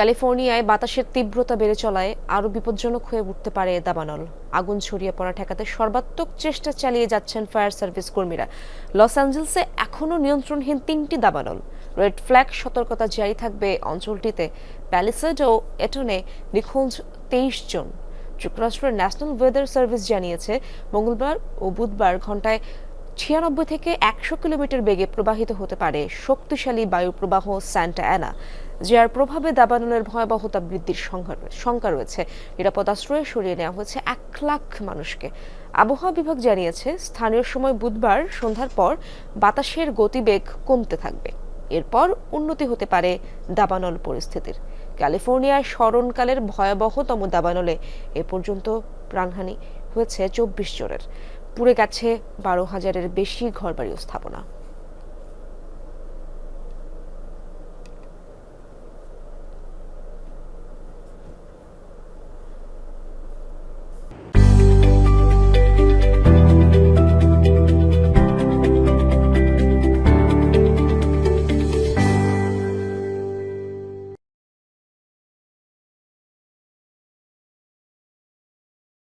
ক্যালিফোর্নিয়ায় বাতাসের তীব্রতা বেড়ে চলায় আরও বিপজ্জনক হয়ে উঠতে পারে দাবানল। আগুন ছড়িয়ে পড়া ঠেকাতে সর্বাত্মক চেষ্টা চালিয়ে যাচ্ছেন ফায়ার সার্ভিস কর্মীরা। লস অ্যাঞ্জেলসে এখনও নিয়ন্ত্রণহীন তিনটি দাবানল। রেড ফ্ল্যাগ সতর্কতা জারি থাকবে অঞ্চলটিতে। প্যালিসেড ও এটনে নিখোঁজ তেইশ জন। যুক্তরাষ্ট্রের ন্যাশনাল ওয়েদার সার্ভিস জানিয়েছে, মঙ্গলবার ও বুধবার ঘন্টায় ছিয়ানব্বই থেকে একশো কিলোমিটার বেগে প্রবাহিত হতে পারে শক্তিশালী বায়ুপ্রবাহ স্যান্টা অ্যানা, যার প্রভাবে দাবানলের ভয়াবহতা বৃদ্ধির শঙ্কা রয়েছে। নিরাপদ আশ্রয়ে সরিয়ে নেওয়া হয়েছে এক লাখ মানুষকে। আবহাওয়া বিভাগ জানিয়েছে, স্থানীয় সময় বুধবার সন্ধ্যার পর বাতাসের গতিবেগ কমতে থাকবে। এরপর উন্নতি হতে পারে দাবানল পরিস্থিতির। ক্যালিফোর্নিয়ায় স্মরণকালের ভয়াবহতম দাবানলে এ পর্যন্ত প্রাণহানি হয়েছে চব্বিশ জনের। পুড়ে গেছে বারো হাজারের বেশি ঘরবাড়ি স্থাপনা।